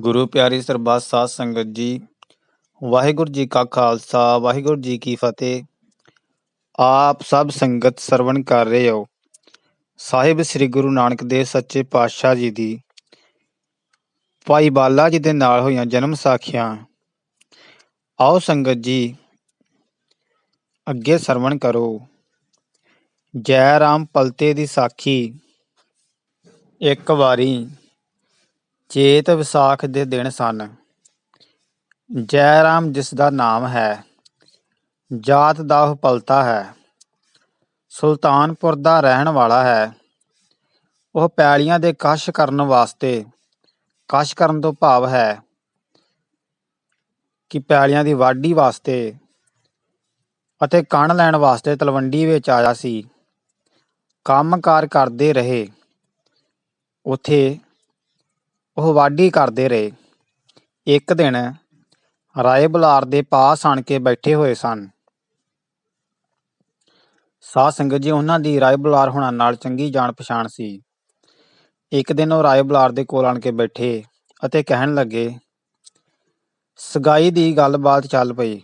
ਗੁਰੂ ਪਿਆਰੀ ਸਰਬੱਤ ਸਾਧ ਸੰਗਤ ਜੀ, ਵਾਹਿਗੁਰੂ ਜੀ ਕਾ ਖਾਲਸਾ, ਵਾਹਿਗੁਰੂ ਜੀ ਕੀ ਫਤਿਹ। ਆਪ ਸਭ ਸੰਗਤ ਸਰਵਣ ਕਰ ਰਹੇ ਹੋ। ਸਾਹਿਬ ਸ੍ਰੀ ਗੁਰੂ ਨਾਨਕ ਦੇਵ ਸੱਚੇ ਪਾਤਸ਼ਾਹ ਜੀ ਦੀ, ਭਾਈ ਬਾਲਾ ਜੀ ਦੇ ਨਾਲ ਹੋਈਆਂ ਜਨਮ ਸਾਖੀਆਂ। ਆਓ ਸੰਗਤ ਜੀ, ਅੱਗੇ ਸਰਵਣ ਕਰੋ। ਜੈ ਰਾਮ ਪਲਤੇ ਦੀ ਸਾਖੀ, ਇੱਕ ਵਾਰੀ। ਚੇਤ ਵਿਸਾਖ ਦੇ ਦਿਨ ਸਨ। ਜੈ ਰਾਮ ਜਿਸ ਦਾ ਨਾਮ ਹੈ, ਜਾਤ ਦਾ ਉਹ ਪਲਤਾ ਹੈ। ਸੁਲਤਾਨਪੁਰ ਦਾ ਰਹਿਣ ਵਾਲਾ ਹੈ। ਉਹ ਪੈਲੀਆਂ ਦੇ ਕਸ਼ ਕਰਨ ਵਾਸਤੇ, ਕਸ਼ ਕਰਨ ਤੋਂ ਭਾਵ ਹੈ ਕਿ ਪੈਲੀਆਂ ਦੀ ਵਾਢੀ ਵਾਸਤੇ ਅਤੇ ਕਣ ਲੈਣ ਵਾਸਤੇ ਤਲਵੰਡੀ ਵਿੱਚ ਆਇਆ ਸੀ। ਕੰਮਕਾਰ ਕਰਦੇ ਰਹੇ। ਉਥੇ ਉਹ ਵਾਢੀ ਕਰਦੇ ਰਹੇ। ਇੱਕ ਦਿਨ ਰਾਏ ਬੁਲਾਰ ਦੇ ਪਾਸ ਆਣ ਕੇ ਬੈਠੇ ਹੋਏ ਸਨ। ਸਾਧ ਸੰਗਤ ਜੀ, ਉਹਨਾਂ ਦੀ ਰਾਏ ਬੁਲਾਰ ਹੋਣਾ ਨਾਲ ਚੰਗੀ ਜਾਣ ਪਛਾਣ ਸੀ। ਇੱਕ ਦਿਨ ਉਹ ਰਾਏ ਬੁਲਾਰ ਦੇ ਕੋਲ ਆਣ ਕੇ ਬੈਠੇ ਅਤੇ ਕਹਿਣ ਲੱਗੇ, ਸਗਾਈ ਦੀ ਗੱਲਬਾਤ ਚੱਲ ਪਈ।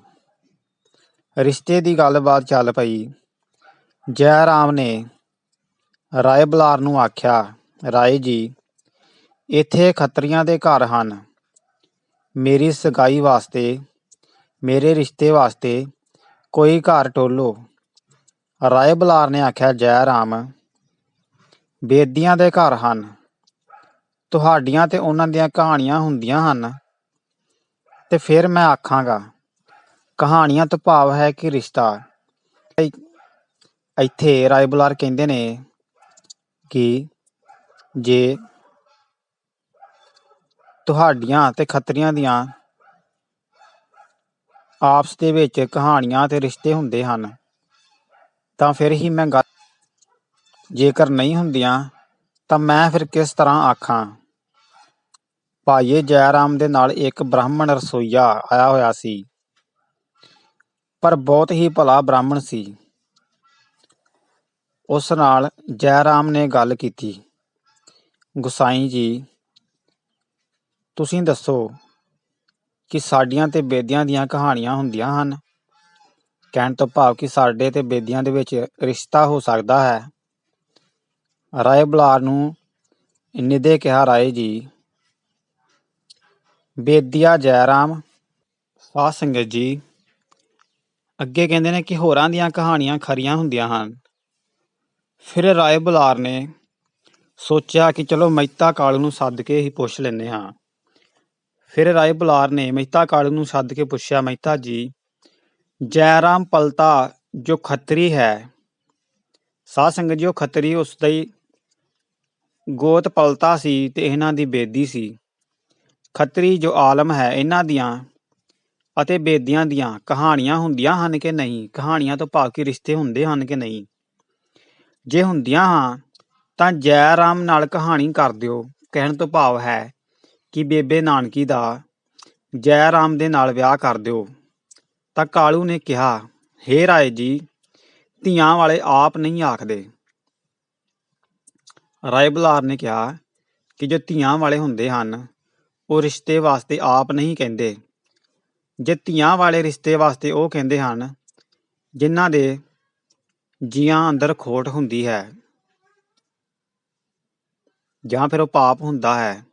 ਰਿਸ਼ਤੇ ਦੀ ਗੱਲਬਾਤ ਚੱਲ ਪਈ। ਜੈ ਰਾਮ ਨੇ ਰਾਏ ਬੁਲਾਰ ਨੂੰ ਆਖਿਆ, ਰਾਏ ਜੀ ਇੱਥੇ ਖੱਤਰੀਆਂ ਦੇ ਘਰ ਹਨ। ਮੇਰੀ ਸਗਾਈ ਵਾਸਤੇ, ਮੇਰੇ ਰਿਸ਼ਤੇ ਵਾਸਤੇ ਕੋਈ ਘਰ ਟੋਲੋ। ਰਾਏ ਬੁਲਾਰ ਨੇ ਆਖਿਆ, ਜੈ ਰਾਮ। ਬੇਦੀਆਂ ਦੇ ਘਰ ਹਨ। ਤੁਹਾਡੀਆਂ ਤੇ ਉਹਨਾਂ ਦੀਆਂ ਕਹਾਣੀਆਂ ਹੁੰਦੀਆਂ ਹਨ। ਤੇ ਫਿਰ ਮੈਂ ਆਖਾਂਗਾ, ਕਹਾਣੀਆਂ ਤੋਂ ਭਾਵ ਹੈ ਕਿ ਰਿਸ਼ਤਾ। ਇੱਥੇ ਰਾਏ ਬੁਲਾਰ ਕਹਿੰਦੇ ਨੇ ਕਿ ਜੇ ਤੁਹਾਡੀਆਂ ਤੇ ਖੱਤਰੀਆਂ ਦੀਆਂ ਆਪਸ ਦੇ ਵਿੱਚ ਕਹਾਣੀਆਂ ਤੇ ਰਿਸ਼ਤੇ ਹੁੰਦੇ ਹਨ, ਤਾਂ ਫਿਰ ਹੀ ਮੈਂ ਗੱਲ ਜੇਕਰ ਨਹੀਂ ਹੁੰਦੀਆਂ, ਤਾਂ ਮੈਂ ਫਿਰ ਕਿਸ ਤਰ੍ਹਾਂ ਆਖਾਂ? ਭਾਈਏ ਜੈ ਰਾਮ ਦੇ ਨਾਲ ਇੱਕ ਬ੍ਰਾਹਮਣ ਰਸੋਈਆ ਆਇਆ ਹੋਇਆ ਸੀ, ਪਰ ਬਹੁਤ ਹੀ ਭਲਾ ਬ੍ਰਾਹਮਣ ਸੀ। ਉਸ ਨਾਲ ਜੈਰਾਮ ਨੇ ਗੱਲ ਕੀਤੀ। ਗੁਸਾਈ ਜੀ ਤੁਸੀਂ ਦੱਸੋ ਕਿ ਸਾਡੀਆਂ ਤੇ ਬੇਦੀਆਂ ਦੀਆਂ ਕਹਾਣੀਆਂ ਹੁੰਦੀਆਂ ਹਨ? ਕਹਿਣ ਤੋਂ ਭਾਵ ਕਿ ਸਾਡੇ ਤੇ ਬੇਦੀਆਂ ਦੇ ਵਿੱਚ ਰਿਸ਼ਤਾ ਹੋ ਸਕਦਾ ਹੈ। ਰਾਏ ਬਲਾਰ ਨੂੰ ਨਿਦੇ ਕਿਹਾ ਰਾਏ ਜੀ। ਬੇਦੀਆ ਜੈਰਾਮ। ਸਾਧ ਸੰਗਤ ਜੀ, ਅੱਗੇ ਕਹਿੰਦੇ ਨੇ ਕਿ ਹੋਰਾਂ ਦੀਆਂ ਕਹਾਣੀਆਂ ਖਰੀਆਂ ਹੁੰਦੀਆਂ ਹਨ। ਫਿਰ ਰਾਏ ਬੁਲਾਰ ਨੇ ਸੋਚਿਆ ਕਿ ਚਲੋ ਮਹਿਤਾ ਕਾਲੂ ਨੂੰ ਸੱਦ ਕੇ ਹੀ ਪੁੱਛ ਲੈਨੇ ਹਾਂ। ਫਿਰ ਰਾਏ ਬੁਲਾਰ ਨੇ ਮਹਿਤਾ ਕਾਲੂ ਨੂੰ ਸੱਦ ਕੇ ਪੁੱਛਿਆ, ਮਹਿਤਾ ਜੀ, ਜੈਰਾਮ ਪਲਤਾ ਜੋ ਖੱਤਰੀ ਹੈ, ਸਾਧ ਸੰਗਤ ਜੀ, ਉਹ ਖੱਤਰੀ, ਉਸ ਦਾ ਹੀ ਗੋਤ ਪਲਤਾ ਸੀ ਤੇ ਇਹਨਾਂ ਦੀ ਬੇਦੀ ਸੀ। ਖੱਤਰੀ ਜੋ ਆਲਮ ਹੈ, ਇਹਨਾਂ ਦੀਆਂ ਅਤੇ ਬੇਦੀਆਂ ਦੀਆਂ ਕਹਾਣੀਆਂ ਹੁੰਦੀਆਂ ਹਨ ਕਿ ਨਹੀਂ? ਕਹਾਣੀਆਂ ਤੋਂ ਭਾਵ ਕਿ ਰਿਸ਼ਤੇ ਹੁੰਦੇ ਹਨ ਕਿ ਨਹੀਂ? ਜੇ ਹੁੰਦੀਆਂ ਹਾਂ, ਤਾਂ ਜੈ ਰਾਮ ਨਾਲ ਕਹਾਣੀ ਕਰ ਦਿਓ। ਕਹਿਣ ਤੋਂ ਭਾਵ ਹੈ ਕਿ ਬੇਬੇ ਨਾਨਕੀ ਦਾ ਜੈ ਰਾਮ ਦੇ ਨਾਲ ਵਿਆਹ ਕਰ ਦਿਓ। ਤਾਂ ਕਾਲੂ ਨੇ ਕਿਹਾ, ਹੇ ਰਾਏ ਜੀ, ਧੀਆਂ ਵਾਲੇ ਆਪ ਨਹੀਂ ਆਖਦੇ। ਰਾਏ ਬੁਲਾਰ ਨੇ ਕਿਹਾ ਕਿ ਜੋ ਧੀਆਂ ਵਾਲੇ ਹੁੰਦੇ ਹਨ, ਉਹ ਰਿਸ਼ਤੇ ਵਾਸਤੇ ਆਪ ਨਹੀਂ ਕਹਿੰਦੇ। ਜੇ ਧੀਆਂ ਵਾਲੇ ਰਿਸ਼ਤੇ ਵਾਸਤੇ ਉਹ ਕਹਿੰਦੇ ਹਨ, ਜਿਨ੍ਹਾਂ ਦੇ ਜੀਆਂ ਅੰਦਰ ਖੋਟ ਹੁੰਦੀ ਹੈ ਜਾਂ ਫਿਰ ਉਹ ਪਾਪ ਹੁੰਦਾ ਹੈ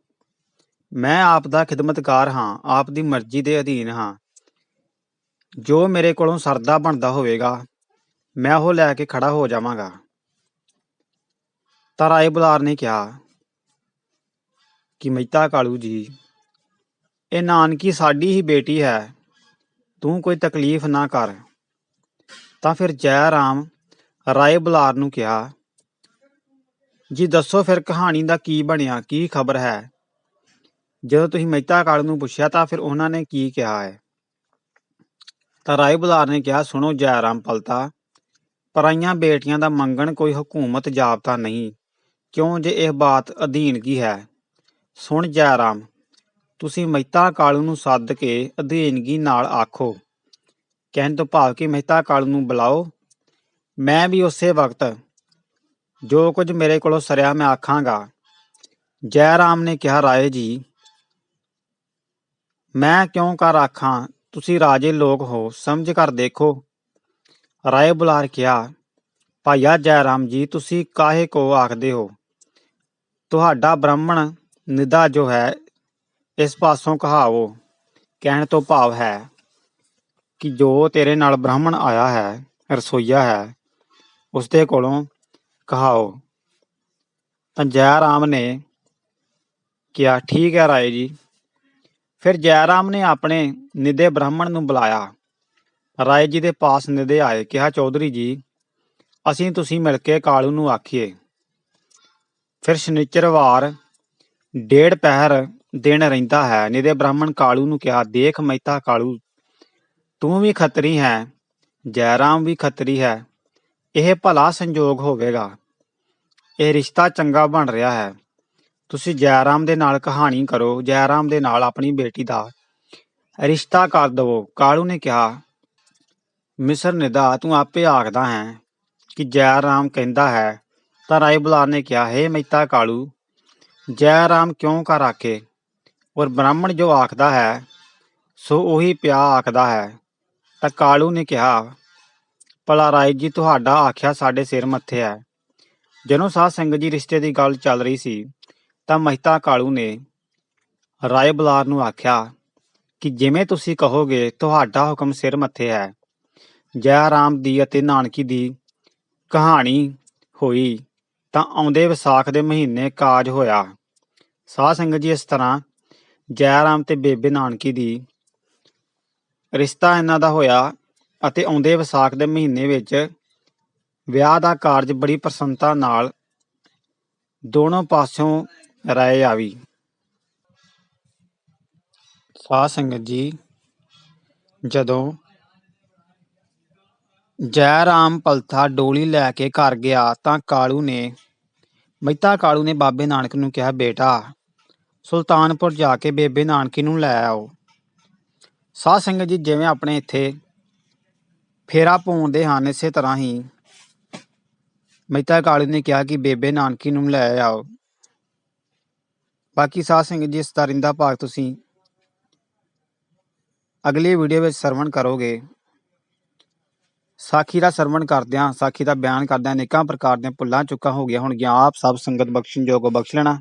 ਮੈਂ ਆਪ ਦਾ ਖਿਦਮਤਕਾਰ ਹਾਂ, ਆਪ ਦੀ ਮਰਜ਼ੀ ਦੇ ਅਧੀਨ ਹਾਂ। ਜੋ ਮੇਰੇ ਕੋਲੋਂ ਸਰਦਾ ਬਣਦਾ ਹੋਵੇਗਾ, ਮੈਂ ਉਹ ਲੈ ਕੇ ਖੜਾ ਹੋ ਜਾਵਾਂਗਾ। ਤਾਂ ਰਾਏ ਬੁਲਾਰ ਨੇ ਕਿਹਾ ਕਿ ਮਹਿਤਾ ਕਾਲੂ ਜੀ, ਇਹ ਨਾਨਕੀ ਸਾਡੀ ਹੀ ਬੇਟੀ ਹੈ, ਤੂੰ ਕੋਈ ਤਕਲੀਫ ਨਾ ਕਰ। ਤਾਂ ਫਿਰ ਜੈ ਰਾਮ ਰਾਏ ਬੁਲਾਰ ਨੂੰ ਕਿਹਾ, ਜੀ ਦੱਸੋ ਫਿਰ ਕਹਾਣੀ ਦਾ ਕੀ ਬਣਿਆ, ਕੀ ਖਬਰ ਹੈ? ਜਦੋਂ ਤੁਸੀਂ ਮਹਿਤਾ ਕਾਲੂ ਨੂੰ ਪੁੱਛਿਆ ਤਾਂ ਫਿਰ ਉਹਨਾਂ ਨੇ ਕੀ ਕਿਹਾ ਹੈ? ਤਾਂ ਰਾਏ ਬੁਲਾਰ ਨੇ ਕਿਹਾ, ਸੁਣੋ ਜੈ ਰਾਮ ਪਲਤਾ, ਪਰਾਈਆਂ ਬੇਟੀਆਂ ਦਾ ਮੰਗਣ ਕੋਈ ਹਕੂਮਤ ਜਾਬਤਾ ਨਹੀਂ। ਕਿਉਂ ਜੇ ਇਹ ਬਾਤ ਅਧੀਨ ਕੀ ਹੈ? ਸੁਣ ਜੈ ਰਾਮ ਤੁਸੀਂ ਮਹਿਤਾ ਕਾਲੂ ਨੂੰ ਸੱਦ ਕੇ ਅਧੀਨਗੀ ਨਾਲ ਆਖੋ। ਕਹਿਣ ਤੋਂ ਭਾਵ ਕਿ ਮਹਿਤਾ ਕਾਲੂ ਨੂੰ ਬੁਲਾਓ। ਮੈਂ ਵੀ ਉਸੇ ਵਕਤ ਜੋ ਕੁਝ ਮੇਰੇ ਕੋਲੋਂ ਸਰਿਆ ਮੈਂ ਆਖਾਂਗਾ। ਜੈ ਰਾਮ ਨੇ ਕਿਹਾ, ਰਾਏ ਜੀ ਮੈਂ ਕਿਉਂ ਕਰ ਆਖਾਂ? ਤੁਸੀਂ ਰਾਜੇ ਲੋਕ ਹੋ, ਸਮਝ ਕਰ ਦੇਖੋ। ਰਾਏ ਬੁਲਾਰ ਕਿਹਾ, ਭਾਈਆ ਜੈ ਰਾਮ ਜੀ, ਤੁਸੀਂ ਕਾਹੇ ਕੋ ਆਖਦੇ ਹੋ? ਤੁਹਾਡਾ ਬ੍ਰਾਹਮਣ ਨਿਦਾ ਜੋ ਹੈ, ਇਸ ਪਾਸੋਂ ਕਹਾਓ ਕਹਿਣ ਤੋਂ ਭਾਵ ਹੈ ਕਿ ਜੋ ਤੇਰੇ ਨਾਲ ਬ੍ਰਾਹਮਣ ਆਇਆ ਹੈ, ਰਸੋਈਆ ਹੈ ਉਸ ਦੇ ਕੋਲੋਂ ਕਹਾਓ। ਤਾਂ ਜੈ ਰਾਮ ਨੇ ਕਿਹਾ, ਠੀਕ ਹੈ ਰਾਏ ਜੀ ਫਿਰ ਜੈਰਾਮ ਨੇ ਆਪਣੇ ਨਿਦੇ ਬ੍ਰਾਹਮਣ ਨੂੰ ਬੁਲਾਇਆ। ਰਾਏ ਜੀ ਦੇ ਪਾਸ ਨਿਦੇ ਆਏ, ਕਿਹਾ, ਚੌਧਰੀ ਜੀ, ਅਸੀਂ ਤੁਸੀਂ ਮਿਲ ਕੇ ਕਾਲੂ ਨੂੰ ਆਖੀਏ। ਫਿਰ ਸ਼ਨੀਚਰਵਾਰ ਡੇਢ ਪਹਿਰ ਦਿਨ ਰਹਿੰਦਾ ਹੈ, ਨਿਦੇ ਬ੍ਰਾਹਮਣ ਕਾਲੂ ਨੂੰ ਕਿਹਾ, ਦੇਖ ਮਹਿਤਾ ਕਾਲੂ, ਤੂੰ ਵੀ ਖੱਤਰੀ ਹੈ, ਜੈਰਾਮ ਵੀ ਖੱਤਰੀ ਹੈ, ਇਹ ਭਲਾ ਸੰਜੋਗ ਹੋਵੇਗਾ। ਇਹ ਰਿਸ਼ਤਾ ਚੰਗਾ ਬਣ ਰਿਹਾ ਹੈ। ਤੁਸੀਂ ਜੈਰਾਮ ਦੇ ਨਾਲ ਕਹਾਣੀ ਕਰੋ, ਜੈਰਾਮ ਦੇ ਨਾਲ ਆਪਣੀ ਬੇਟੀ ਦਾ ਰਿਸ਼ਤਾ ਕਰ ਦਵੋ। ਕਾਲੂ ਨੇ ਕਿਹਾ, ਮਿਸਰ ਨਿਦਾ, ਤੂੰ ਆਪੇ ਆਖਦਾ ਹੈ ਕਿ ਜੈਰਾਮ ਕਹਿੰਦਾ ਹੈ। ਤਾਂ ਰਾਏ ਬੁਲਾਰ ਨੇ ਕਿਹਾ, ਹੈ ਮਹਿਤਾ ਕਾਲੂ, ਜੈਰਾਮ ਕਿਉਂ ਕਰ ਆਖੇ? ਔਰ ਬ੍ਰਾਹਮਣ ਜੋ ਆਖਦਾ ਹੈ, ਸੋ ਉਹੀ ਪਿਆ ਆਖਦਾ ਹੈ। ਤਾਂ ਕਾਲੂ ਨੇ ਕਿਹਾ, ਭਲਾ ਰਾਏ ਜੀ, ਤੁਹਾਡਾ ਆਖਿਆ ਸਾਡੇ ਸਿਰ ਮੱਥੇ ਹੈ। ਜਦੋਂ ਸਾਧ ਸੰਗਤ ਜੀ, ਰਿਸ਼ਤੇ ਦੀ ਗੱਲ ਚੱਲ ਰਹੀ ਸੀ। ਤਾਂ ਮਹਿਤਾ ਕਾਲੂ ਨੇ ਰਾਏ ਬੁਲਾਰ ਨੂੰ ਆਖਿਆ ਕਿ ਜਿਵੇਂ ਤੁਸੀਂ ਕਹੋਗੇ, ਤੁਹਾਡਾ ਹੁਕਮ ਸਿਰ ਮੱਥੇ ਹੈ। ਜੈ ਰਾਮ ਦੀ ਅਤੇ ਨਾਨਕੀ ਦੀ ਕਹਾਣੀ ਹੋਈ ਤਾਂ ਆਉਂਦੇ ਵਿਸਾਖ ਦੇ ਮਹੀਨੇ ਕਾਜ ਹੋਇਆ। ਸਾਧ ਸੰਗਤ ਜੀ, ਇਸ ਤਰ੍ਹਾਂ ਜੈ ਰਾਮ ਤੇ ਬੇਬੇ ਨਾਨਕੀ ਦੀ ਰਿਸ਼ਤਾ ਇਹਨਾਂ ਦਾ ਹੋਇਆ ਅਤੇ ਆਉਂਦੇ ਵਿਸਾਖ ਦੇ ਮਹੀਨੇ ਵਿੱਚ ਵਿਆਹ ਦਾ ਕਾਰਜ ਬੜੀ ਪ੍ਰਸੰਨਤਾ ਨਾਲ ਦੋਨੋਂ ਪਾਸਿਓਂ ਰਾਏ ਆਵੀ। ਸਾਧ ਸੰਗਤ ਜੀ, ਜਦੋਂ ਜੈ ਰਾਮ ਪਲਥਾ ਡੋਲੀ ਲੈ ਕੇ ਘਰ ਗਿਆ ਤਾਂ ਕਾਲੂ ਨੇ, ਮਹਿਤਾ ਕਾਲੂ ਨੇ ਬਾਬੇ ਨਾਨਕ ਨੂੰ ਕਿਹਾ, ਬੇਟਾ, ਸੁਲਤਾਨਪੁਰ ਜਾ ਕੇ ਬੇਬੇ ਨਾਨਕੀ ਨੂੰ ਲੈ ਆਓ। ਸਾਧ ਸੰਗਤ ਜੀ ਜਿਵੇਂ ਆਪਣੇ ਇੱਥੇ ਫੇਰਾ ਪਾਉਂਦੇ ਹਨ ਇਸੇ ਤਰ੍ਹਾਂ ਹੀ ਮਹਿਤਾ ਕਾਲੂ ਨੇ ਕਿਹਾ ਕਿ ਬੇਬੇ ਨਾਨਕੀ ਨੂੰ ਲੈ ਆਓ। ਬਾਕੀ ਸਾਧ ਸੰਗਤ ਜੀ ਇਸ ਤਰਿੰਦਾ ਭਾਗ ਤੁਸੀਂ ਅਗਲੀ ਵੀਡੀਓ ਵਿੱਚ ਸਰਵਣ ਕਰੋਗੇ ਸਾਖੀ ਦਾ ਸਰਵਣ ਕਰਦਿਆਂ ਸਾਖੀ ਦਾ ਬਿਆਨ ਕਰਦਿਆਂ ਅਨੇਕਾਂ ਪ੍ਰਕਾਰ ਦੀਆਂ ਭੁੱਲਾਂ ਚੁੱਕਾਂ ਹੋ ਗਈਆਂ ਹੋਣਗੀਆਂ ਆਪ ਸਭ ਸੰਗਤ ਬਖਸ਼ਣ ਜੋਗ ਬਖਸ਼ ਲੈਣਾ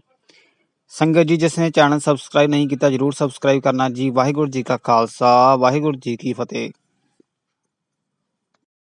ਸੰਗਤ ਜੀ ਜਿਸ ਨੇ ਚੈਨਲ ਸਬਸਕ੍ਰਾਈਬ ਨਹੀਂ ਕੀਤਾ ਜਰੂਰ ਸਬਸਕ੍ਰਾਈਬ ਕਰਨਾ ਜੀ ਵਾਹਿਗੁਰੂ ਜੀ ਕਾ ਖਾਲਸਾ ਵਾਹਿਗੁਰੂ ਜੀ ਕੀ ਫਤਿਹ